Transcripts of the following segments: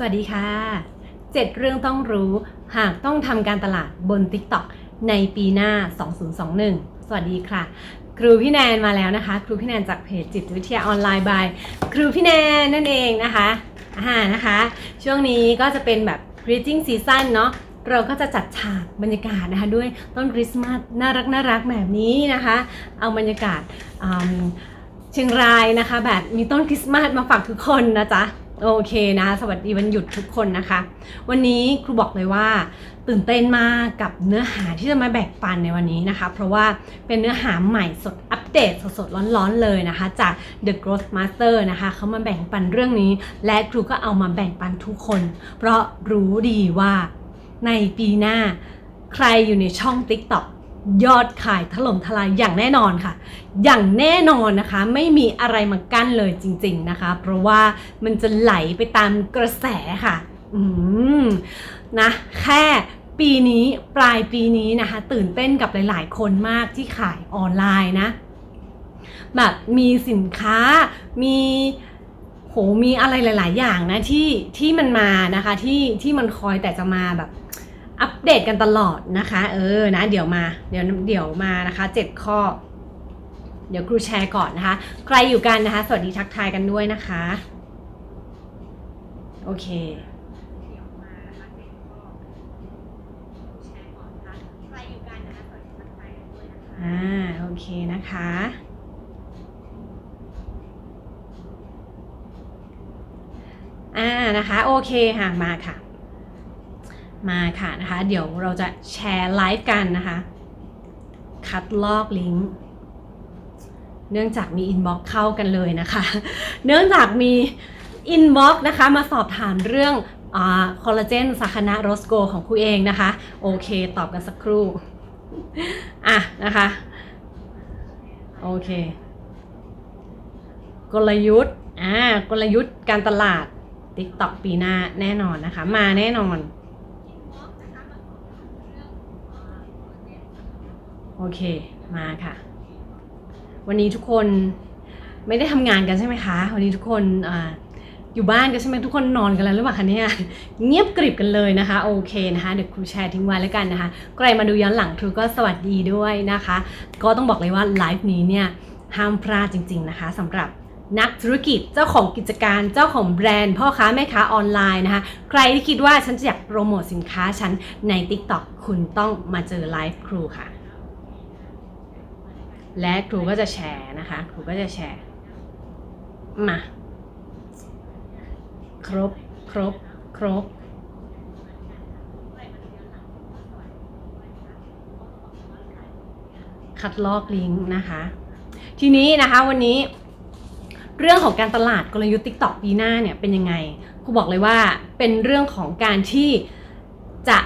สวัสดีค่ะ 7 เรื่องต้องรู้หากต้องทำการตลาดบน TikTok ในปีหน้า 2021 สวัสดีค่ะ ครูพี่แนนมาแล้วนะคะ ครูพี่แนนจากเพจจิตวิทยาออนไลน์บายครูพี่แนนนั่นเองนะคะอ่านะคะ ช่วงนี้ก็จะเป็นแบบ greeting season เนาะเราก็จะจัดฉากบรรยากาศนะคะด้วยต้นคริสต์มาสน่ารักน่ารักแบบนี้นะคะ เอาบรรยากาศเชียงรายนะคะ แบบมีต้นคริสต์มาสมาฝากทุกคนนะจ๊ะ โอเคนะ สวัสดีวันหยุดทุกคนนะคะ วันนี้ครูบอกเลยว่าตื่นเต้นมากกับเนื้อหาที่จะมาแบ่งปันในวันนี้นะคะ เพราะว่าเป็นเนื้อหาใหม่สดอัปเดตสดๆร้อนๆเลยนะคะ จาก The Growth Master นะคะเขามาแบ่งปันเรื่องนี้ และครูก็เอามาแบ่งปันทุกคน เพราะรู้ดีว่าในปีหน้าใครอยู่ในช่อง TikTok ยอดขายถล่มทลายอย่างแน่นอนค่ะ อย่างแน่นอนนะคะ ไม่มีอะไรมากั้นเลยจริง ๆนะคะ เพราะว่ามันจะไหลไปตามกระแสค่ะ อืมนะแค่ปีนี้ปลายปีนี้นะคะ ตื่นเต้นกับหลาย ๆ คนมากที่ขายออนไลน์นะ แบบมีสินค้ามีโหมีอะไรหลาย ๆ อย่างนะที่ที่มันมานะคะที่ที่มันคอยแต่จะมาแบบ อัปเดตกันตลอดนะคะ เออนะเดี๋ยวมาเดี๋ยวเดี๋ยวมานะคะเจ็ดข้อ เดี๋ยวครูแชร์ก่อนนะคะ ใครอยู่กันนะคะ สวัสดีทักทายกันด้วยนะคะ โอเคอ่าโอเคนะคะอ่านะคะ โอเคค่ะมาค่ะ มาค่ะนะคะ เดี๋ยวเราจะแชร์ไลฟ์กันนะคะ คัดลอกลิงก์เนื่องจากมีอินบ็อกเข้ากันเลยนะคะ เนื่องจากมีอินบ็อกนะคะมาสอบถามเรื่องอคอลลาเจนสาคณะโรสโกของครูเองนะคะ โอเคตอบกันสักครู่ อะนะคะ โอเค กลยุทธ์ อ่ากลยุทธ์การตลาด TikTok ปีหน้าแน่นอนนะคะ มาแน่นอน โอเค มาค่ะ วันนี้ทุกคนไม่ได้ทำงานกันใช่ไหมคะ วันนี้ทุกคนออยู่บ้านกันใช่ไหมทุกคนนอนกันแล้วหรือเปล่าคะเนี่ย เงียบกริบกันเลยนะคะ โอเคนะคะ เดี๋ยวครูแชร์ทิ้งไว้แล้วกันนะคะ ใครมาดูย้อนหลังครูก็สวัสดีด้วยนะคะ ก็ต้องบอกเลยว่าไลฟ์นี้เนี่ยห้ามพลาดจริง ๆนะคะสำหรับนักธุรกิจเจ้าของกิจการเจ้าของแบรนด์ พ่อค้าแม่ค้าออนไลน์นะคะ ใครที่คิดว่าฉันจะอยากโปรโมทสินค้าฉันใน TikTok คุณต้องมาเจอไลฟ์ครูค่ะ และครูก็จะแชร์นะคะ ครูก็จะแชร์ มา ครบ ครบ ครบ คัดลอกลิงก์นะคะ ทีนี้นะคะวันนี้ เรื่องของการตลาดกลยุทธ์ TikTok ปีหน้าเนี่ยเป็นยังไง ครูบอกเลยว่าเป็นเรื่องของการที่จะ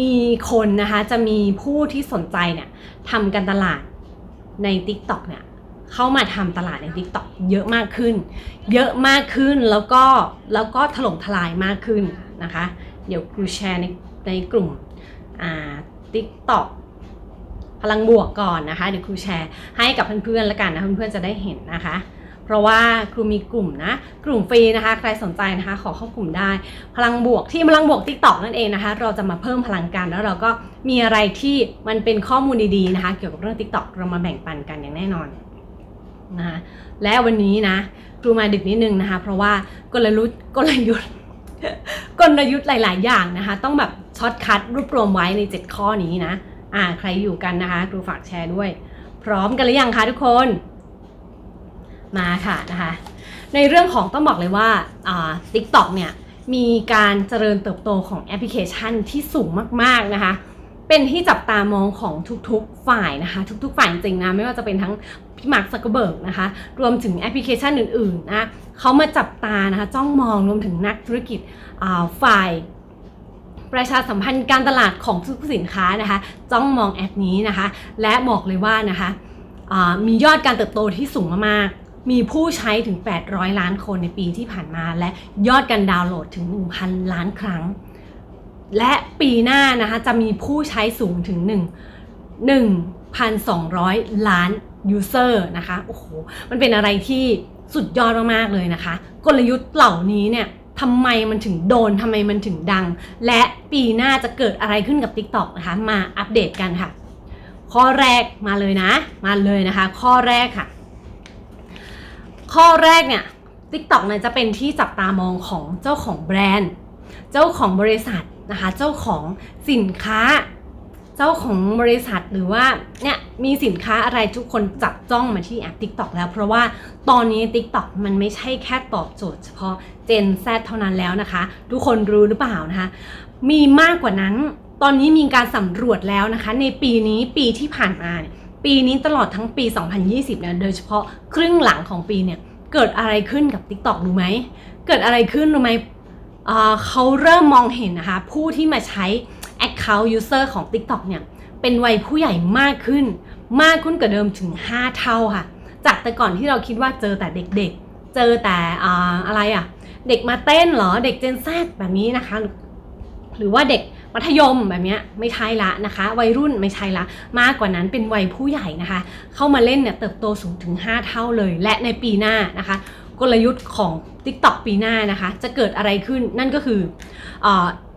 มีคนนะคะ จะมีผู้ที่สนใจเนี่ยทำการตลาด ใน TikTok เนี่ยเข้ามาทำตลาดใน TikTok เยอะมากขึ้น เยอะมากขึ้นแล้วก็แล้วก็ถล่มทลายมากขึ้นนะคะ เดี๋ยวครูแชร์ในในกลุ่มอ่า TikTok พลังบวกก่อนนะคะ เดี๋ยวครูแชร์ให้กับเพื่อนๆแล้วกันนะเพื่อนๆจะได้เห็นนะคะ เพราะว่าครูมีกลุ่มนะ กลุ่มฟรีนะคะ ใครสนใจนะคะ ขอเข้ากลุ่มได้ พลังบวกที่พลังบวก t ิ k t o k นั่นเองนะคะ เราจะมาเพิ่มพลังกันแล้วเราก็มีอะไรที่มันเป็นข้อมูลดีๆนะคะ เกี่ยวกับเรื่อง TikTok เรามาแบ่งปันกันอย่างแน่นอนนะคะและวันนี้นะครูมาดึกนิดนึงนะคะ เพราะว่ากลยุทธ์กลยุทธ์กลยุทธ์หลาย ๆ อย่างนะคะ ต้องแบบช็อตคัดรวบรวมไว้ใน 7 ข้อนี้นะอ่าใครอยู่กันนะคะ ครูฝากแชร์ด้วย พร้อมกันหรือยังคะทุกคน มาค่ะนะคะในเรื่องของต้องบอกเลยว่าอ่า TikTok เนี่ยมีการเจริญเติบโตของแอปพลิเคชันที่สูงมากๆนะคะเป็นที่จับตามองของทุกๆฝ่ายนะคะ ทุกๆฝ่ายจริงนะไม่ว่าจะเป็นทั้งพี่มาร์คซักเบิร์กนะคะ รวมถึงแอปพลิเคชันอื่นๆนะเขามาจับตานะคะ จ้องมองรวมถึงนักธุรกิจฝ่าย ประชาสัมพันธ์การตลาดของทุกสินค้านะคะ จ้องมองแอปนี้นะคะ และบอกเลยว่านะคะมียอดการเติบโตที่สูงมากๆ มีผู้ใช้ถึง 800 ล้านคนในปีที่ผ่านมา และยอดการดาวน์โหลดถึง 1,000 ล้านครั้ง และปีหน้านะคะจะมีผู้ใช้สูงถึง 1 1,200 ล้านยูเซอร์นะคะ โอ้โห มันเป็นอะไรที่สุดยอดมากๆเลยนะคะ กลยุทธ์เหล่านี้เนี่ยทำไมมันถึงโดนทำไมมันถึงดัง และปีหน้าจะเกิดอะไรขึ้นกับ TikTok นะคะ มาอัปเดตกันค่ะ ข้อแรกมาเลยนะ มาเลยนะคะ ข้อแรกค่ะ ข้อแรกเนี่ย TikTok เนี่ยจะเป็นที่จับตามองของเจ้าของแบรนด์ เจ้าของบริษัทนะคะ เจ้าของสินค้า เจ้าของบริษัทหรือว่าเนี่ยมีสินค้าอะไรทุกคนจับจ้องมาที่แอป TikTok แล้ว เพราะว่าตอนนี้ TikTok มันไม่ใช่แค่ตอบโจทย์เฉพาะ Gen Z เท่านั้นแล้วนะคะ ทุกคนรู้หรือเปล่านะคะ มีมากกว่านั้นตอนนี้มีการสำรวจแล้วนะคะ ในปีนี้ปีที่ผ่านมาเนี่ย ปีนี้ตลอดทั้งปี 2020เนี่ยโดยเฉพาะครึ่งหลังของปีเนี่ยเกิดอะไรขึ้นกับ TikTok รู้ไหม เกิดอะไรขึ้นรู้ไหมเขาเริ่มมองเห็นนะคะ ผู้ที่มาใช้ Account User ของ TikTok เนี่ยเป็นวัยผู้ใหญ่มากขึ้น มากขึ้นกว่าเดิมถึง 5 เท่าค่ะ จากแต่ก่อนที่เราคิดว่าเจอแต่เด็กๆ เจอแต่อ่อะไรอะเด็กมาเต้นเหรอ เด็กเจนแซแบบนี้นะคะ หรือว่าเด็ก มัธยมแบบนี้ไม่ใช่ละนะคะ วัยรุ่นไม่ใช่ละ มากกว่านั้นเป็นวัยผู้ใหญ่นะคะ เข้ามาเล่นเนี่ยเติบโตสูงถึง 5 เท่าเลย และในปีหน้านะคะ กลยุทธ์ของ TikTok ปีหน้านะคะ จะเกิดอะไรขึ้นนั่นก็คือ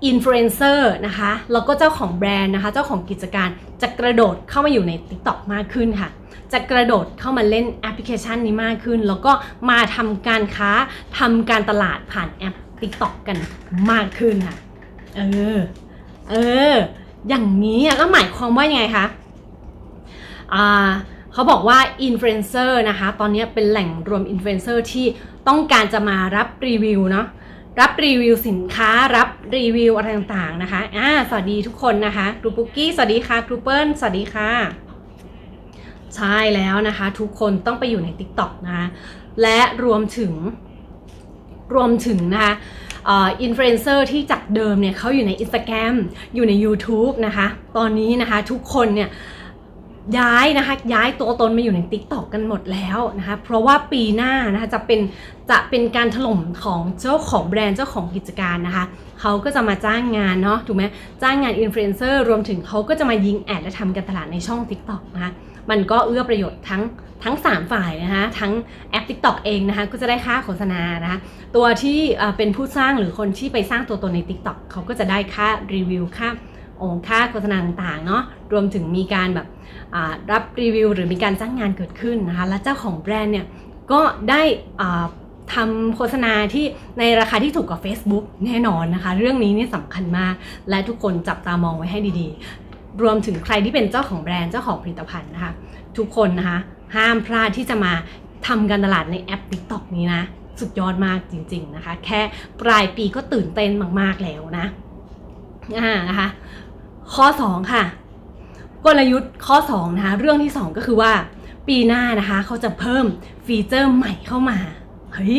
อินฟลูเอนเซอร์นะคะแล้วก็เจ้าของแบรนด์นะคะ เจ้าของกิจการจะกระโดดเข้ามาอยู่ใน TikTok มากขึ้นค่ะ จะกระโดดเข้ามาเล่นแอปพลิเคชันนี้มากขึ้น แล้วก็มาทำการค้าทำการตลาดผ่านแอป TikTok กันมากขึ้นค่ะ เออ เออ อย่างนี้ก็หมายความว่ายังไงคะอ่าเขาบอกว่าอินฟลูเอนเซอร์นะคะ ตอนนี้เป็นแหล่งรวมอินฟลูเอนเซอร์ที่ต้องการจะมารับรีวิวเนาะรับรีวิวสินค้ารับรีวิวอะไรต่างๆนะคะอ่าสวัสดีทุกคนนะคะครูปุกกี้สวัสดีค่ะครูเปิ้ลสวัสดีค่ะ ใช่แล้วนะคะ ทุกคนต้องไปอยู่ใน TikTok นะคะและรวมถึงรวมถึงนะคะ อินฟลูเอนเซอร์ที่จากเดิมเนี่ยเขาอยู่ใน Instagram อยู่ใน YouTube นะคะ ตอนนี้นะคะทุกคนเนี่ยย้ายนะคะย้ายตัวตนมาอยู่ใน Tik t o อกกันหมดแล้วนะคะเพราะว่าปีหน้านะคะจะเป็นจะเป็นการถล่มของเจ้าของแบรนด์เจ้าของกิจการนะคะเขาก็จะมาจ้างงานเนาะถูกไหมจ้างงานอินฟลูเอนเซอร์รวมถึงเขาก็จะมายิงแอดและทำการตลาดในช่อง Tik t o อกนะคะ มันก็เอื้อประโยชน์ทั้งทั้ง 3 ฝ่ายนะคะทั้งแอป TikTok เองนะคะก็จะได้ค่าโฆษณานะคะตัวที่เป็นผู้สร้างหรือคนที่ไปสร้างตัวตนใน TikTok เขาก็จะได้ค่ารีวิวค่าโองค่าโฆษณาต่างๆเนาะรวมถึงมีการแบบรับรีวิว หรือมีการจ้างงานเกิดขึ้นนะคะและเจ้าของแบรนด์เนี่ยก็ได้ทำโฆษณาที่ในราคาที่ถูกกว่า Facebook แน่นอนนะคะ เรื่องนี้นี่สำคัญมาก และทุกคนจับตามองไว้ให้ดีๆ รวมถึงใครที่เป็นเจ้าของแบรนด์เจ้าของผลิตภัณฑ์นะคะ ทุกคนนะคะ ห้ามพลาดที่จะมาทำการตลาดในแอป TikTok นี้นะ สุดยอดมากจริง ๆนะคะ แค่ปลายปีก็ตื่นเต้นมาก ๆแล้วนะอ่านะคะ ข้อ 2 ค่ะ กลยุทธ์ข้อ2นะคะเรื่องที่ 2 ก็คือว่า ปีหน้านะคะเขาจะเพิ่มฟีเจอร์ใหม่เข้ามาเฮ้ย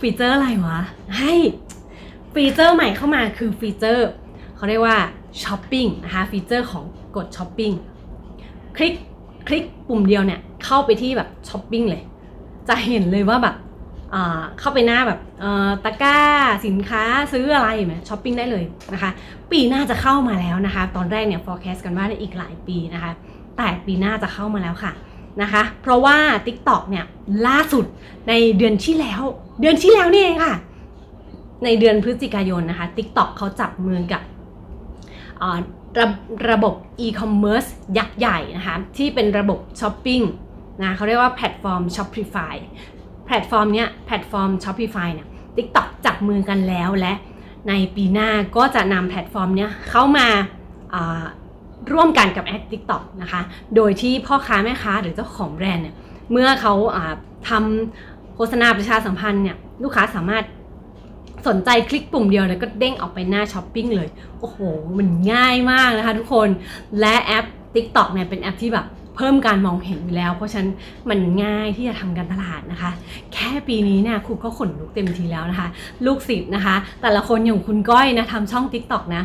ฟีเจอร์อะไรวะให้ฟีเจอร์ใหม่เข้ามาคือฟีเจอร์เขาเรียกว่า ช้อปปิ้งนะคะฟีเจอร์ของกดช้อปปิ้งคลิกคลิกปุ่มเดียวเนี่ยเข้าไปที่แบบช้อปปิ้งเลย จะเห็นเลยว่าแบบเข้าไปหน้าแบบตะกร้าสินค้าซื้ออะไรไหมช้อปปิ้งได้เลยนะคะ ปีหน้าจะเข้ามาแล้วนะคะ ตอนแรกเนี่ย forecast กันว่าในอีกหลายปีนะคะ แต่ปีหน้าจะเข้ามาแล้วค่ะนะคะ เพราะว่า TikTok เนี่ยล่าสุดในเดือนที่แล้ว เดือนที่แล้วนี่เองค่ะ ในเดือนพฤศจิกายนนะคะ TikTok เขาจับมือกับ ระระบบ e-commerce ยักษ์ใหญ่นะคะที่เป็นระบบช้อปปิ้งนะเขาเรียกว่าแพลตฟอร์ม Shopify แพลตฟอร์มเนี้ยแพลตฟอร์ม Shopify เนี่ย TikTok จับมือกันแล้วและในปีหน้าก็จะนำแพลตฟอร์มเนี้ยเข้ามาร่วมกันกับแอด TikTok นะคะ โดยที่พ่อค้าแม่ค้าหรือเจ้าของแบรนด์เนี่ยเมื่อเขาอ่าทำโฆษณาประชาสัมพันธ์เนี่ยลูกค้าสามารถ สนใจคลิกปุ่มเดียวแล้วก็เด้งออกไปหน้าช้อปปิ้งเลย โอ้โห มันง่ายมากนะคะทุกคน และแอป TikTok เนี่ยเป็นแอปที่แบบเพิ่มการมองเห็นอยู่แล้ว เพราะฉะนั้นมันง่ายที่จะทำการตลาดนะคะ แค่ปีนี้เนี่ยครูก็ขนลุกเต็มทีแล้วนะคะ ลูกศิษย์นะคะ แต่ละคนอย่างคุณก้อยนะทำช่อง TikTok นะ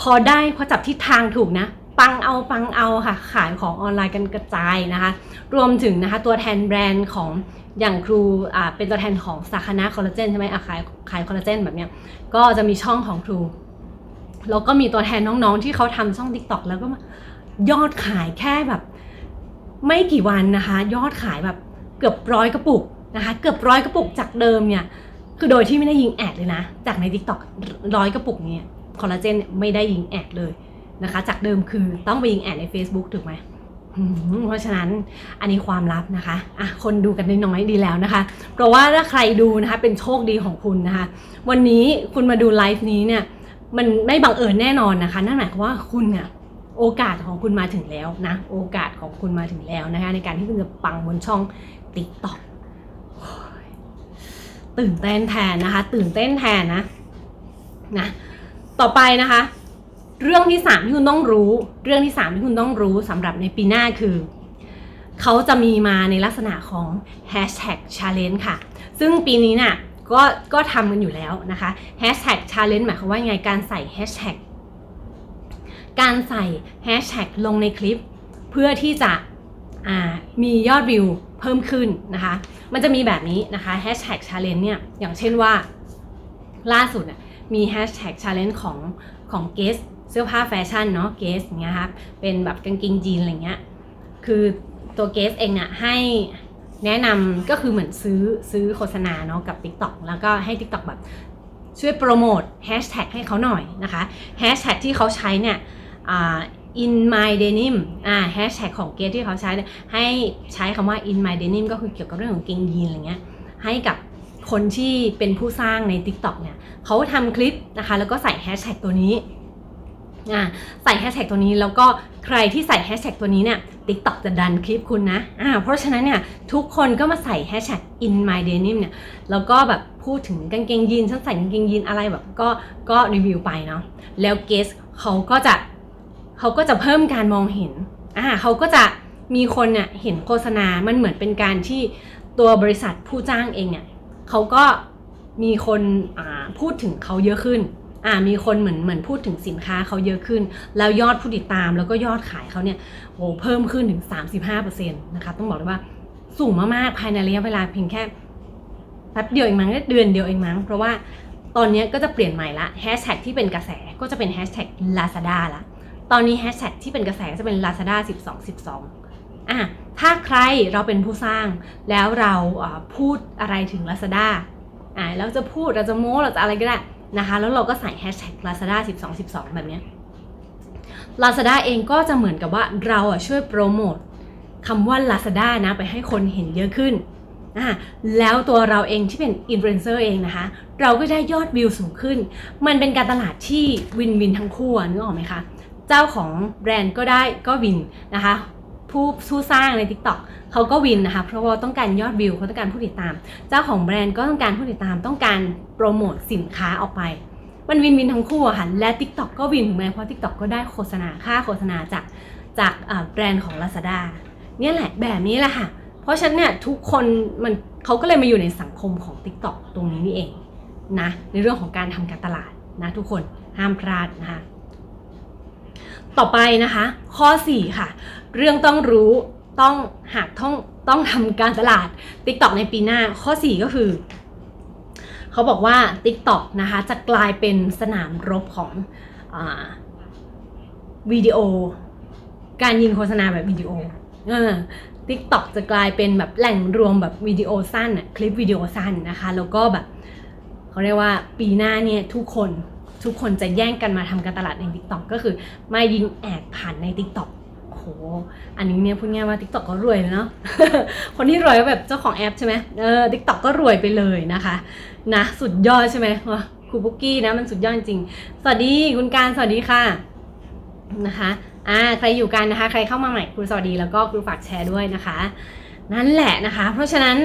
พอได้พอจับทิศทางถูกนะปังเอาปังเอาค่ะ ขายของออนไลน์กันกระจายนะคะ รวมถึงนะคะตัวแทนแบรนด์ของ อย่างครูอ่าเป็นตัวแทนของสาขาคอลลาเจนใช่ไหมอะขายขายคอลลาเจนแบบเนี้ยก็จะมีช่องของครูแล้วก็มีตัวแทนน้องๆที่เขาทำช่อง TikTok แล้วก็ยอดขายแค่แบบ ไม่กี่วันนะคะ ยอดขายแบบเกือบร้อยกระปุกนะคะเกือบร้อยกระปุกจากเดิมเนี่ยคือโดยที่ไม่ได้ยิงแอดเลยนะ จากใน TikTok ร้อยกระปุกเนี่ยคอลลาเจนไม่ได้ยิงแอดเลยนะคะ จากเดิมคือต้องไปยิงแอดใน Facebook ถูกไหม เพราะฉะนั้นอันนี้ความลับนะคะอะคนดูกันน้อยๆดีแล้วนะคะ เพราะว่าถ้าใครดูนะคะเป็นโชคดีของคุณนะคะ วันนี้คุณมาดูไลฟ์นี้เนี่ยมันไม่บังเอิญแน่นอนนะคะ นั่นหมายความว่าคุณเนี่ยโอกาสของคุณมาถึงแล้วนะ โอกาสของคุณมาถึงแล้วนะคะ ในการที่คุณจะปังบนช่อง TikTok โอ้ยตื่นเต้นแทนนะคะ ตื่นเต้นแทนนะนะ ต่อไปนะคะ เรื่องที่สามที่คุณต้องรู้ เรื่องที่สามที่คุณต้องรู้สำหรับในปีหน้าคือ เขาจะมีมาในลักษณะของ hashtag challenge ค่ะ ซึ่งปีนี้เนี่ยก็ก็ทำกันอยู่แล้วนะคะ hashtag challenge หมายความว่าไงการใส่ hashtag การใส่ hashtag ลงในคลิป เพื่อที่จะมียอดวิวเพิ่มขึ้นนะคะ มันจะมีแบบนี้นะคะ hashtag challenge เนี่ย อย่างเช่นว่าล่าสุดมี hashtag challenge ของของเกส เสื้อผ้าแฟชั่นเนาะเกสอย่างเงี้ยครับเป็นแบบกางเกงยีนอะไรเงี้ยคือตัวเกสเองเนี่ยให้แนะนำก็คือเหมือนซื้อซื้อโฆษณาเนาะกับ TikTok แล้วก็ให้ TikTok แบบช่วยโปรโมทแฮชแท็กให้เขาหน่อยนะคะแฮชแท็กที่เขาใช้เนี่ยอ่า in my denim อ่าแฮชแท็กของเกสที่เขาใช้เนี่ยให้ใช้คำว่า in my denim ก็คือเกี่ยวกับเรื่องของเกงยีนอะไรเงี้ยให้กับคนที่เป็นผู้สร้างใน TikTok เนี่ยเขาทำคลิปนะคะแล้วก็ใส่แฮชแท็กตัวนี้ อ่าใส่แฮชแท็กตัวนี้แล้วก็ใครที่ใส่แฮชแท็กตัวนี้เนี่ย TikTok จะดันคลิปคุณนะอ่าเพราะฉะนั้นเนี่ยทุกคนก็มาใส่แฮชแท็ก in my denim เนี่ยแล้วก็แบบพูดถึงกางเกงยีนฉันใส่กางเกงยีนอะไรแบบก็ก็รีวิวไปเนาะแล้วเกสเขาก็จะเขาก็จะเพิ่มการมองเห็นอ่าเขาก็จะมีคนเนี่ยเห็นโฆษณา มันเหมือนเป็นการที่ตัวบริษัทผู้จ้างเองเนี่ยเขาก็มีคนพูดถึงเขาเยอะขึ้น อ่ามีคนเหมือนเหมือนพูดถึงสินค้าเขาเยอะขึ้น แล้วยอดผู้ติดตามแล้วก็ยอดขายเขาเนี่ยโอ้เพิ่มขึ้นถึง 35%นะคะต้องบอกเลยว่าสูงมากๆภายในระยะเวลาเพียงแค่แป๊บเดียวเองมั้งเดือนเดียวเองมั้งเพราะว่าตอนนี้ก็จะเปลี่ยนใหม่ละแฮชแท็กที่เป็นกระแสก็จะเป็นแฮชแท็ก Lazada ละตอนนี้แฮชแท็กที่เป็นกระแสจะเป็น Lazada 12 12อะถ้าใครเราเป็นผู้สร้างแล้วเราพูดอะไรถึง Lazada อ่าแล้วจะพูดเราจะโม้เราจะอะไรก็ได้ นะคะ แล้วเราก็ใส่ hashtag lazada 12 12 แบบนี้ lazada เองก็จะเหมือนกับว่าเราอะช่วยโปรโมทคำว่า lazada นะไปให้คนเห็นเยอะขึ้นอ่าแล้วตัวเราเองที่เป็นอินฟลูเอนเซอร์เองนะคะ เราก็ได้ยอดวิวสูงขึ้น มันเป็นการตลาดที่วินวินทั้งคู่นึกออกไหมคะ เจ้าของแบรนด์ก็ได้ก็วินนะคะ ผู้ผู้สร้างใน TikTok เขาก็วินนะคะ เพราะว่าต้องการยอดวิวเขาต้องการผู้ติดตาม เจ้าของแบรนด์ก็ต้องการผู้ติดตามต้องการโปรโมทสินค้าออกไป มันวินวินทั้งคู่ค่ะและ TikTok ก็วินถูกไหมเพราะ TikTok ก็ได้โฆษณาค่าโฆษณาจากจากแบรนด์ของ Lazada เนี่ยแหละแบบนี้แหละค่ะ เพราะฉะนั้นเนี่ยทุกคนมันเขาก็เลยมาอยู่ในสังคมของ TikTok ตรงนี้นี่เองนะในเรื่องของการทำการตลาดนะทุกคนห้ามพลาดนะคะต่อไปนะคะ ข้อ 4 ค่ะ เรื่องต้องรู้ต้องหากต้องต้องทำการตลาด TikTok ในปีหน้าข้อ 4 ก็คือ เขาบอกว่า TikTok นะคะจะกลายเป็นสนามรบของอวิดีโอ การยิงโฆษณาแบบวิดีโอเออ TikTok จะกลายเป็นแบบแหล่งรวมแบบวิดีโอสั้นคลิปวิดีโอสั้นนะคะ แล้วก็แบบเขาเรียกว่าปีหน้าเนี่ยทุกคนทุกคนจะแย่งกันมาทำการตลาดใน TikTok ก็คือมายิงแอดผ่านใน TikTok อ้โหอันนี้เนี่ยพูดง่ายว่า TikTok ก็รวยเนาะ คนที่รวยก็แบบเจ้าของแอปใช่ไหมเออ TikTok ก็รวยไปเลยนะคะนะสุดยอดใช่ไหมวะครูบุกกี้นะมันสุดยอดจริง สวัสดีคุณการสวัสดีค่ะนะคะอ่าใครอยู่กันนะคะ ใครเข้ามาใหม่ครูสวัสดีแล้วก็ครูฝากแชร์ด้วยนะคะ นั่นแหละนะคะ เพราะฉะนั้น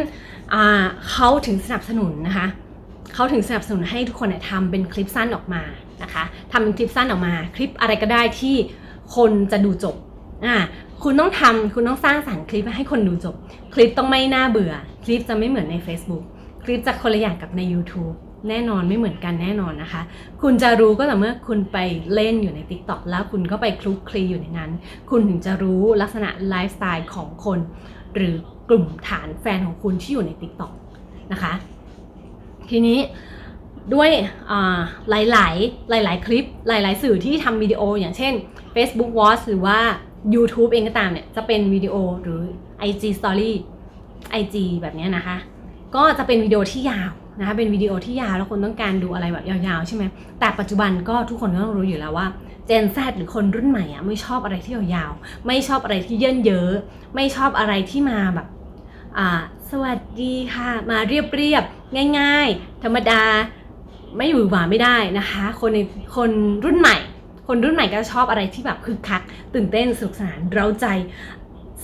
อ่าเขาถึงสนับสนุนนะคะเขาถึงสนับสนุนให้ทุกคนเนี่ยทำเป็นคลิปสั้นออกมานะคะทำเป็นคลิปสั้นออกมา คลิปอะไรก็ได้ที่คนจะดูจบ อ่าคุณต้องทำคุณต้องสร้างสรรค์คลิปให้คนดูจบ คลิปต้องไม่น่าเบื่อ คลิปจะไม่เหมือนใน Facebook คลิปจะคนละอย่างกับใน YouTube แน่นอนไม่เหมือนกันแน่นอนนะคะ คุณจะรู้ก็ต่อเมื่อคุณไปเล่นอยู่ใน TikTok แล้วคุณก็ไปคลุกคลีอยู่ในนั้น คุณถึงจะรู้ลักษณะไลฟ์สไตล์ของคน หรือกลุ่มฐานแฟนของคุณที่อยู่ใน TikTok นะคะ ทีนี้ด้วยหลาย ๆ หลาย ๆ คลิปหลาย ๆ สื่อที่ทำวิดีโออย่างเช่น Facebook Watch หรือว่า YouTube เองก็ตามเนี่ย จะเป็นวิดีโอหรือ IG Story IG แบบนี้นะคะ ก็จะเป็นวิดีโอที่ยาวนะคะเป็นวิดีโอที่ยาวแล้วคนต้องการดูอะไรแบบยาวๆใช่ไหมแต่ปัจจุบันก็ทุกคนก็ต้องรู้อยู่แล้วว่า Gen Z หรือคนรุ่นใหม่อะไม่ชอบอะไรที่ยาวๆไม่ชอบอะไรที่เยินเยอะ ไม่ชอบอะไรที่มาแบบอ่าสวัสดีค่ะ มาเรียบๆง่าย ๆ ธรรมดาไม่หวือหวาไม่ได้นะคะ คนในคนรุ่นใหม่ คนรุ่นใหม่ก็ชอบอะไรที่แบบคึกคัก ตื่นเต้นสนุกสนานเร้าใจ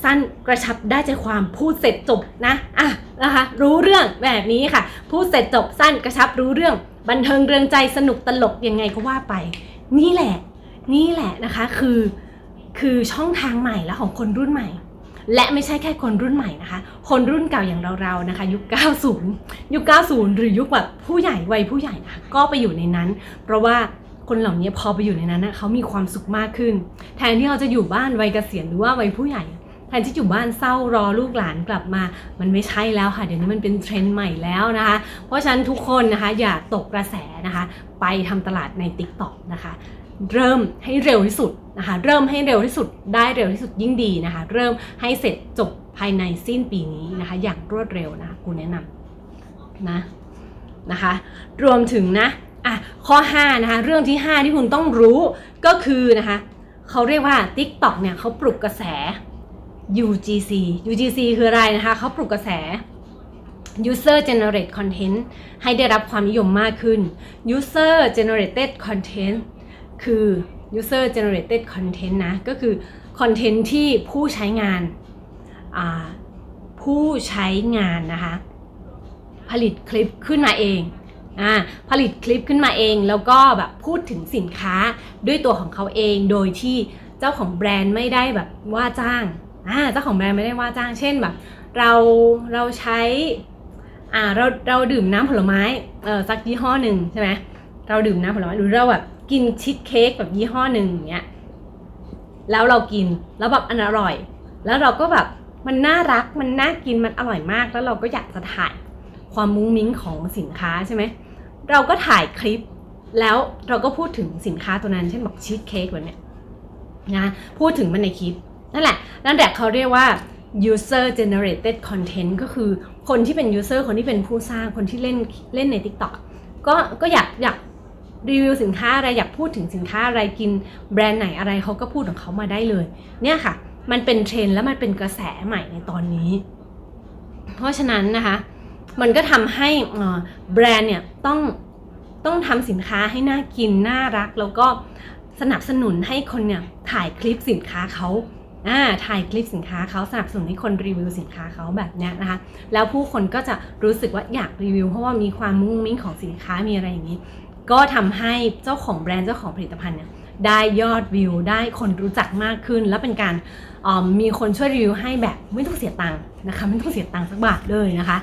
สั้นกระชับได้ใจความพูดเสร็จจบนะอะนะคะรู้เรื่องแบบนี้ค่ะ พูดเสร็จจบสั้นกระชับรู้เรื่อง บันเทิงเรืองใจสนุกตลกยังไงก็ว่าไป นี่แหละ นี่แหละนะคะคือคือช่องทางใหม่และของคนรุ่นใหม่ และไม่ใช่แค่คนรุ่นใหม่นะคะ คนรุ่นเก่าอย่างเราๆนะคะ ยุค 90 ยุค 90 หรือยุคแบบผู้ใหญ่วัยผู้ใหญ่นะคะก็ไปอยู่ในนั้น เพราะว่า คนเหล่านี้พอไปอยู่ในนั้นนะเขามีความสุขมากขึ้น แทนที่เราจะอยู่บ้านวัยเกษียณหรือว่าวัยผู้ใหญ่แทนที่อยู่บ้านเศร้ารอลูกหลานกลับมา มันไม่ใช่แล้วค่ะ เดี๋ยวนี้มันเป็นเทรนด์ใหม่แล้วนะคะ เพราะฉะนั้นทุกคนนะคะอย่าตกกระแสนะคะ ไปทำตลาดใน Tik t o อกนะคะ เริ่มให้เร็วที่สุดนะคะ เริ่มให้เร็วที่สุดได้เร็วที่สุดยิ่งดีนะคะ เริ่มให้เสร็จจบภายในสิ้นปีนี้นะคะ อย่างรวดเร็วนะคะกูแนะนำนะนะคะ รวมถึงนะ อะข้อ5นะคะเรื่องที่ 5 ที่คุณต้องรู้ก็คือนะคะเขาเรียกว่า TikTok เนี่ยเขาปลุกกระแส UGC UGC คืออะไรนะคะเขาปลุกกระแส user generate content ให้ได้รับความนิยมมากขึ้น user generated content คือ user generated content นะ ก็คือคอนเทนต์ที่ผู้ใช้งาน ผู้ใช้งานนะคะ ผลิตคลิปขึ้นมาเอง อ่าผลิตคลิปขึ้นมาเอง แล้วก็แบบพูดถึงสินค้าด้วยตัวของเขาเอง โดยที่เจ้าของแบรนด์ไม่ได้แบบว่าจ้างอ่าเจ้าของแบรนด์ไม่ได้ว่าจ้าง เช่นแบบ เราเราใช้อ่าเราเราดื่มน้ำผลไม้เออสักยี่ห้อหนึ่งใช่ไหมเราดื่มน้ำผลไม้หรือเราแบบกินชีสเค้กแบบยี่ห้อหนึ่งอย่างเงี้ยแล้วเรากินแล้วแบบอันอร่อย แล้วเราก็แบบมันน่ารักมันน่ากินมันอร่อยมาก แล้วเราก็อยากจะถ่ายความมุ้งมิ้งของสินค้าใช่ไหม เราก็ถ่ายคลิป แล้วเราก็พูดถึงสินค้าตัวนั้นเช่นบอกชีสเค้กแบบเนี้ยนะพูดถึงมันในคลิป นั่นแหละ นั่นแหละเขาเรียกว่า user generated content ก็คือคนที่เป็น user คนที่เป็นผู้สร้างคนที่เล่นเล่นใน TikTok ก็ก็อยากอยากรีวิวสินค้าอะไรอยากพูดถึงสินค้าอะไรกินแบรนด์ไหนอะไรเขาก็พูดของเขามาได้เลย เนี่ยค่ะ มันเป็นเทรนและมันเป็นกระแสใหม่ในตอนนี้ เพราะฉะนั้นนะคะ มันก็ทำให้แบรนด์เนี่ยต้องต้องทำสินค้าให้น่ากิน น่ารัก แล้วก็สนับสนุนให้คนเนี่ยถ่ายคลิปสินค้าเขาอ่าถ่ายคลิปสินค้าเขาสนับสนุนให้คนรีวิวสินค้าเขาแบบเนี้ยนะคะ แล้วผู้คนก็จะรู้สึกว่าอยากรีวิว เพราะว่ามีความมุ้งมิ้งของสินค้ามีอะไรอย่างนี้ ก็ทำให้เจ้าของแบรนด์เจ้าของผลิตภัณฑ์เนี่ยได้ยอดวิว ได้คนรู้จักมากขึ้น และเป็นการอ่ามีคนช่วยรีวิวให้แบบไม่ต้องเสียตังค์นะคะไม่ต้องเสียตังค์สักบาทเลยนะคะ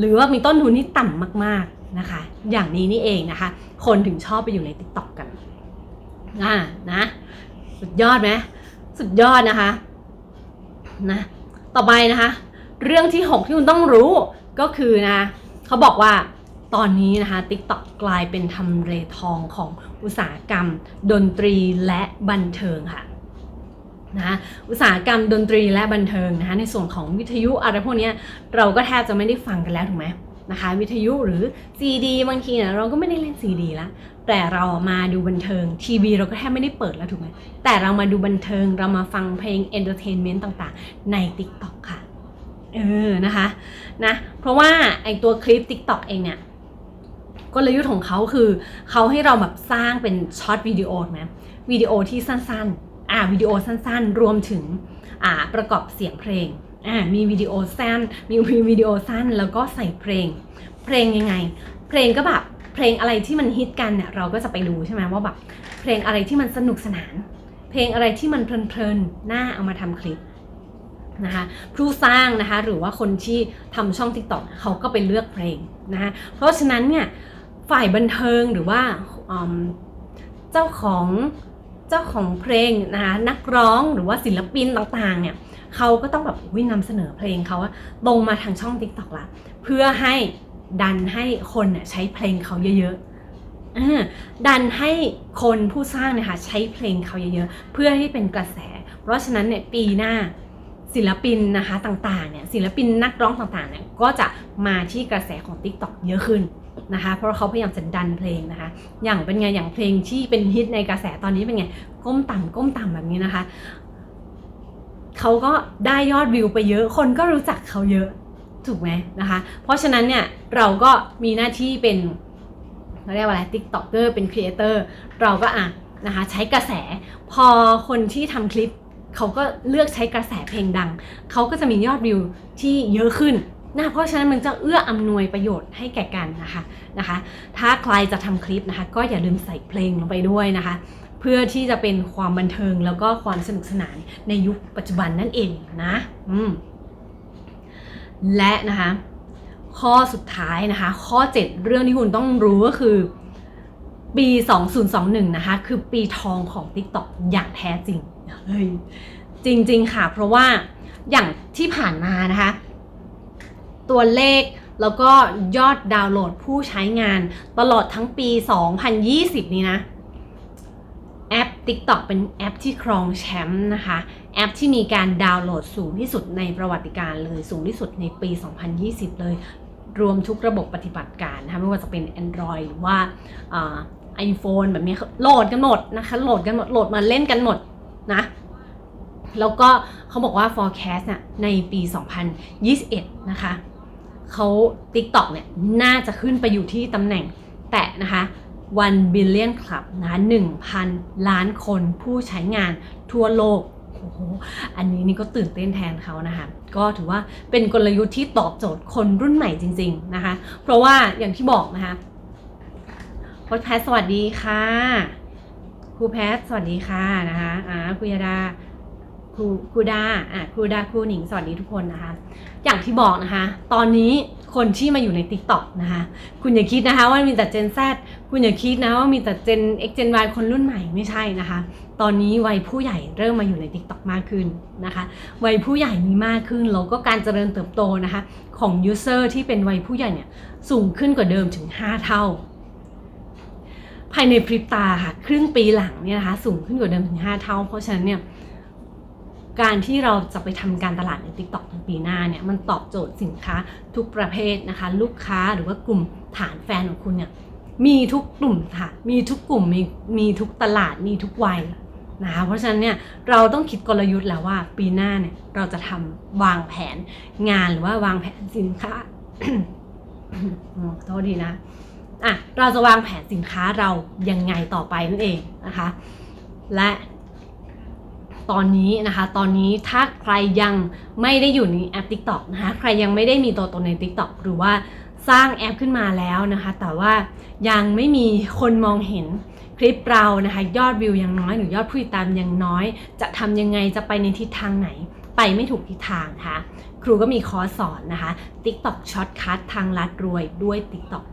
หรือว่ามีต้นทุนที่ต่ำมากๆนะคะ อย่างนี้นี่เองนะคะ คนถึงชอบไปอยู่ใน t ิ k t o k กันอ่านะสุดยอดไหมสุดยอดนะคะนะต่อไปนะคะ เรื่องที่ 6 ที่คุณต้องรู้ก็คือนะเขาบอกว่าตอนนี้นะคะ TikTok กลายเป็นทำเลทองของอุตสาหกรรม ดนตรีและบันเทิงค่ะ นะคะอุตสาหกรรมดนตรีและบันเทิงนะคะในส่วนของวิทยุอะไรพวกนี้เราก็แทบจะไม่ได้ฟังกันแล้วถูกไหมนะคะวิทยุหรือ CD บางทีเนี่ยเราก็ไม่ได้เล่น CD แล้วแต่เรามาดูบันเทิงทีวีเราก็แทบไม่ได้เปิดแล้วถูกไหมแต่เรามาดูบันเทิงเรามาฟังเพลงเอนเตอร์เทนเมนต์ต่างๆ ใน TikTok ค่ะเออนะคะนะเพราะว่าไอตัวคลิป TikTok เองเนี่ยกลยุทธ์ของเขาคือเขาให้เราแบบสร้างเป็นช็อตวิดีโอนะวิดีโอที่สั้นๆ อ่าวิดีโอสั้นๆ รวมถึงอ่าประกอบเสียงเพลงอ่ามีวิดีโอสั้นมีวิดีโอสั้นแล้วก็ใส่เพลง เพลงยังไง เพลงก็แบบเพลงอะไรที่มันฮิตกันเนี่ยเราก็จะไปดูใช่ไหมว่าแบบเพลงอะไรที่มันสนุกสนาน เพลงอะไรที่มันเพลินๆน่าเอามาทำคลิปนะคะผู้สร้างนะคะหรือว่าคนที่ทำช่อง TikTok เขาก็ไปเลือกเพลงนะคะเพราะฉะนั้นเนี่ยฝ่ายบันเทิงหรือว่าอืมเจ้าของ เจ้าของเพลงนะคะนักร้องหรือว่าศิลปินต่างๆเนี่ยเขาก็ต้องแบบวินำเสนอเพลงเขาว่าตรงมาทางช่อง TikTok ละเพื่อให้ดันให้คนเนี่ยใช้เพลงเขาเยอะๆดันให้คนผู้สร้างนี่ยค่ะใช้เพลงเขาเยอะๆ เพื่อให้เป็นกระแส เพราะฉะนั้นเนี่ยปีหน้าศิลปินนะคะต่างๆเนี่ยศิลปินนักร้องต่างๆเนี่ยก็จะมาที่กระแสของ TikTok เยอะขึ้น นะคะ เพราะเขาพยายามจะดันเพลงนะคะ อย่างเป็นไงอย่างเพลงที่เป็นฮิตในกระแสตอนนี้เป็นไงก้มต่ำก้มต่ำแบบนี้นะคะเขาก็ได้ยอดวิวไปเยอะคนก็รู้จักเขาเยอะถูกไหมนะคะ เพราะฉะนั้นเนี่ยเราก็มีหน้าที่เป็นเราเรียกว่าอะไรติ๊กต็อกเกอร์เป็นครีเอเตอร์เราก็อะนะคะใช้กระแสพอคนที่ทำคลิปเขาก็เลือกใช้กระแสเพลงดัง เขาก็จะมียอดวิวที่เยอะขึ้น นะเพราะฉะนั้นมันจะเอื้ออำนวยประโยชน์ให้แก่กันนะคะนะคะ ถ้าใครจะทำคลิปนะคะ ก็อย่าลืมใส่เพลงลงไปด้วยนะคะ เพื่อที่จะเป็นความบันเทิงแล้วก็ความสนุกสนานในยุคปัจจุบันนั่นเองนะอืมและนะคะ ข้อสุดท้ายนะคะ ข้อ 7 เรื่องที่คุณต้องรู้ก็คือปี 2021 นะคะ คือปีทองของ TikTok อย่างแท้จริงเฮ้ยจริง ๆ ค่ะ เพราะว่าอย่างที่ผ่านมานะคะ ตัวเลข แล้วก็ยอดดาวน์โหลดผู้ใช้งานตลอดทั้งปี 2020 นี้นะ แอป TikTok เป็นแอปที่ครองแชมป์นะคะ แอปที่มีการดาวน์โหลดสูงที่สุดในประวัติการเลย สูงที่สุดในปี 2020 เลย รวมทุกระบบปฏิบัติการนะคะไม่ว่าจะเป็น Android หรือว่าไอโฟนแบบนี้โหลดกันหมดนะคะ โหลดกันหมด โหลดมาเล่นกันหมดนะแล้วก็เขาบอกว่า forecast น่ะในปี 2021 นะคะ เขา TikTok เนี่ยน่าจะขึ้นไปอยู่ที่ตำแหน่งแตะนะคะ 1 billion club นะคะ1,000 ล้านคนผู้ใช้งานทั่วโลกโอ้โหอันนี้นี่ก็ตื่นเต้นแทนเขานะคะ ก็ถือว่าเป็นกลยุทธ์ที่ตอบโจทย์คนรุ่นใหม่จริง ๆนะคะ เพราะว่าอย่างที่บอกนะคะโค้ชแพทสวัสดีค่ะครูแพทสวัสดีค่ะนะคะอ่าครูยดา รูครูดาอะครูดาครูหนิงสวัสดีทุกคนนะคะ อย่างที่บอกนะคะ ตอนนี้คนที่มาอยู่ใน Tik t o อกนะคะ คุณอย่าคิดนะคะว่ามีแต่ Gen Z คุณอย่าคิดนะว่ามีแต่ Gen X Gen Y คนรุ่นใหม่ไม่ใช่นะคะ ตอนนี้วัยผู้ใหญ่เริ่มมาอยู่ใน Tik t o อกมากขึ้นนะคะ วัยผู้ใหญ่มีมากขึ้นแล้วก็การเจริญเติบโตนะคะของ User ที่เป็นวัยผู้ใหญ่เนี่ยสูงขึ้นกว่าเดิมถึง 5 เท่าภายในพริบตาค่ะครึ่งปีหลังเนี่ยนะคะสูงขึ้นกว่าเดิมถึง 5 เท่า เพราะฉะนั้นเนี่ย การที่เราจะไปทำการตลาดใน TikTok ในปีหน้าเนี่ยมันตอบโจทย์สินค้าทุกประเภทนะคะ ลูกค้าหรือว่ากลุ่มฐานแฟนของคุณเนี่ยมีทุกกลุ่มค่ะมีทุกกลุ่มมีมีทุกตลาดมีทุกวัยนะคะเพราะฉะนั้นเนี่ยเราต้องคิดกลยุทธ์แล้วว่าปีหน้าเนี่ยเราจะทำวางแผนงานหรือว่าวางแผนสินค้าอ๋อโทษทีนะอะเราจะวางแผนสินค้าเรายังไงต่อไปนั่นเองนะคะ และ ตอนนี้นะคะ ตอนนี้ถ้าใครยังไม่ได้อยู่ในแอป TikTok นะคะใครยังไม่ได้มีตัวตนใน TikTok หรือว่าสร้างแอปขึ้นมาแล้วนะคะ แต่ว่ายังไม่มีคนมองเห็นคลิปเรานะคะยอดวิวยังน้อยหรือยอดผู้ติดตามยังน้อย จะทำยังไงจะไปในทิศทางไหน ไปไม่ถูกทิศทางะคะครูก็มีคอร์สสอนนะคะ TikTok Shortcut ทางลัดรวยด้วย TikTok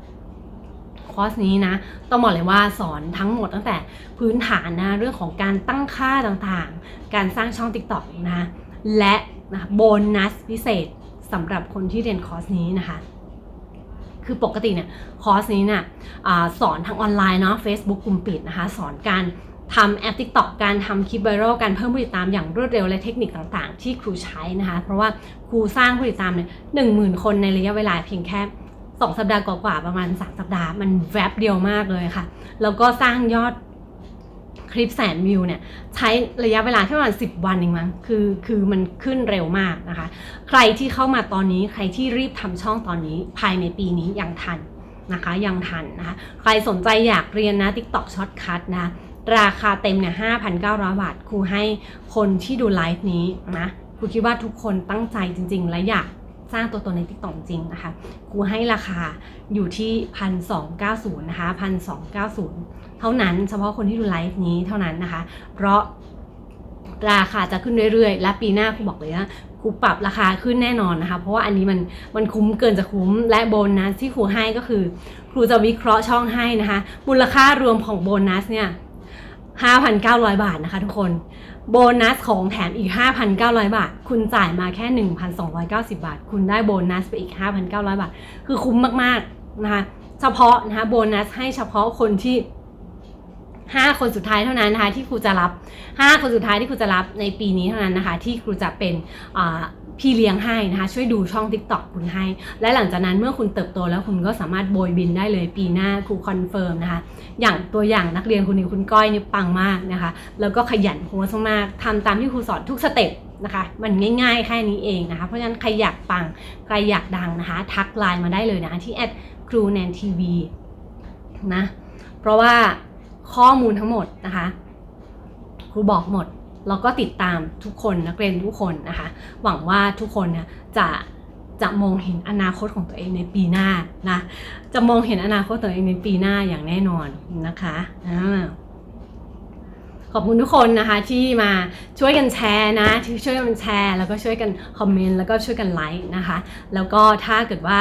อร์สนี้นะต้องบอกเลยว่าสอนทั้งหมดตั้งแต่พื้นฐานนะเรื่องของการตั้งค่าต่างๆ การสร้างช่อง TikTok นะและนะโบนัสพิเศษสำหรับคนที่เรียนคอร์สนี้นะคะคือปกติเนี่ยคอร์สนี้เนี่ยอสอนทางออนไลน์เนาะ Facebook กลุ่มปิดนะคะ สอนการทำแอป TikTok การทำคลิปไวรัลการเพิ่มผู้ติดตามอย่างรวดเร็วและเทคนิคต่างๆ ที่ครูใช้นะคะ เพราะว่าครูสร้างผู้ติดตามเนี่ยหนึ่งหมื่นคนในระยะเวลาเพียงแค่ สองสัปดาห์กว่าๆประมาณ3สัปดาห์มันแวบเดียวมากเลยค่ะ แล้วก็สร้างยอดคลิปแสนวิวเนี่ยใช้ระยะเวลาแค่ประมาณ10วันเองมั้งคือคือมันขึ้นเร็วมากนะคะ ใครที่เข้ามาตอนนี้ใครที่รีบทำช่องตอนนี้ภายในปีนี้ยังทันนะคะยังทันนะคะใครสนใจอยากเรียนนะ TikTok Shortcut นะราคาเต็มเนี่ย5,900 บาทครูให้คนที่ดูไลฟ์นี้นะครูคิดว่าทุกคนตั้งใจจริง ๆ และอยาก สร้างตัวตนใน TikTok จริงนะคะ ครูให้ราคาอยู่ที่ 1,290 นะคะ 1,290 เท่านั้นเฉพาะคนที่ดูไลฟ์นี้เท่านั้นนะคะ เพราะราคาจะขึ้นเรื่อยๆ และปีหน้าครูบอกเลยว่าครูปรับราคาขึ้นแน่นอนนะคะ เพราะว่าอันนี้มันมันคุ้มเกินจะคุ้มและโบนัสที่ครูให้ก็คือ ครูจะวิเคราะห์ช่องให้นะคะ มูลค่ารวมของโบนัสเนี่ย5,900 บาทนะคะทุกคน โบนัสของแถมอีก 5,900 บาท คุณจ่ายมาแค่ 1,290 บาท คุณได้โบนัสไปอีก 5,900 บาท คือคุ้มมากๆนะคะ เฉพาะนะคะโบนัสให้เฉพาะคนที่5คนสุดท้ายเท่านั้นนะคะที่ครูจะรับ5คนสุดท้ายที่ครูจะรับในปีนี้เท่านั้นนะคะ ที่ครูจะเป็นอ่า พี่เลี้ยงให้นะคะช่วยดูช่อง TikTok คุณให้ และหลังจากนั้นเมื่อคุณเติบโตแล้วคุณก็สามารถโบยบินได้เลยปีหน้าครูคอนเฟิร์มนะคะอย่างตัวอย่างนักเรียนคุณนิวคุณก้อยนี่ปังมากนะคะแล้วก็ขยันโพสมากทำตามที่ครูสอนทุกสเต็ปนะคะมันง่ายๆแค่นี้เองนะคะเพราะฉะนั้นใครอยากปังใครอยากดังนะคะทักไลน์มาได้เลยนะะที่แอดครูแนนทีวีนะเพราะว่าข้อมูลทั้งหมดนะคะครูบอกหมด แล้วก็ติดตามทุกคนนักเรียนทุกคนนะคะ หวังว่าทุกคนนะจะจะมองเห็นอนาคตของตัวเองในปีหน้านะ จะมองเห็นอนาคตตัวเองในปีหน้าอย่างแน่นอนนะคะอ่า ขอบคุณทุกคนนะคะที่มาช่วยกันแชร์นะที่ช่วยกันแชร์ แล้วก็ช่วยกันคอมเมนต์แล้วก็ช่วยกันไลค์นะคะ แล้วก็ถ้าเกิดว่า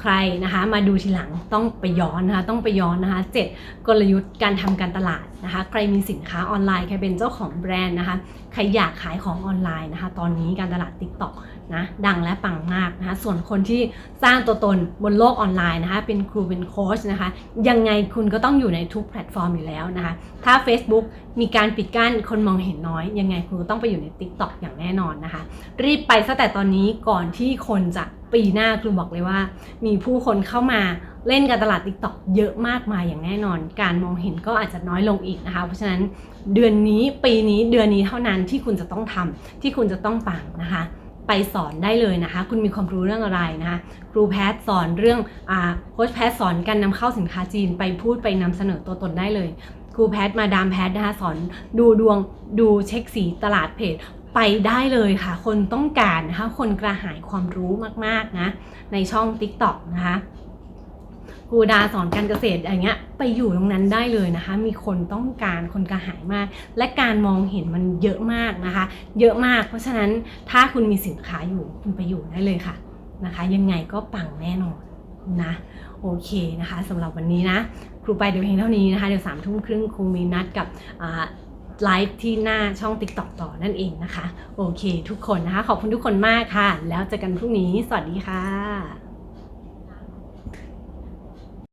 ใครนะคะมาดูทีหลังต้องไปย้อนนะคะต้องไปย้อนนะคะเจ็ดกลยุทธ์การทำการตลาดนะคะ ใครมีสินค้าออนไลน์ใครเป็นเจ้าของแบรนด์นะคะใครอยากขายของออนไลน์นะคะ ตอนนี้การตลาด TikTok นะดังและปังมากนะคะส่วนคนที่สร้างตัวตนบนโลกออนไลน์นะคะเป็นครูเป็นโค้ชนะคะยังไงคุณก็ต้องอยู่ในทุกแพลตฟอร์มอยู่แล้วนะคะถ้า Facebook มีการปิดกั้นคนมองเห็นน้อย ยังไงคุณก็ต้องไปอยู่ใน TikTok อย่างแน่นอนนะคะ รีบไปซะแต่ตอนนี้ก่อนที่คนจะปีหน้าครูบอกเลยว่า มีผู้คนเข้ามาเล่นการตลาด TikTok เยอะมากมายอย่างแน่นอน การมองเห็นก็อาจจะน้อยลงอีกนะคะ เพราะฉะนั้นเดือนนี้ปีนี้เดือนนี้เท่านั้นที่คุณจะต้องทำที่คุณจะต้องปังนะคะ ไปสอนได้เลยนะคะ คุณมีความรู้เรื่องอะไรนะคะ ครูแพทย์สอนเรื่องอ่าโค้ชแพทย์สอนการนำเข้าสินค้าจีนไปพูดไปนำเสนอตัวตนได้เลย ครูแพทย์มาดามแพทย์นะคะสอนดูดวงดูเช็คสีตลาดเพจไปได้เลยค่ะ คนต้องการนะคะ คนกระหายความรู้มากๆนะในช่อง TikTok นะคะ ครูดาสอนการเกษตรอย่างเงี้ยไปอยู่ตรงนั้นได้เลยนะคะ มีคนต้องการคนกระหายมาก และการมองเห็นมันเยอะมากนะคะ เยอะมาก เพราะฉะนั้นถ้าคุณมีสินค้าอยู่คุณไปอยู่ได้เลยค่ะนะคะ ยังไงก็ปังแน่นอนนะโอเคนะคะสำหรับวันนี้นะ ครูไปเดี๋ยวเพียงเท่านี้นะคะ เดี๋ยวสามทุ่มครึ่งครูมีนัดกับไลฟ์ที่หน้าช่อง TikTok ต่อนั่นเองนะคะ โอเค ทุกคนนะคะ ขอบคุณทุกคนมากค่ะ แล้วเจอกันพรุ่งนี้ สวัสดีค่ะ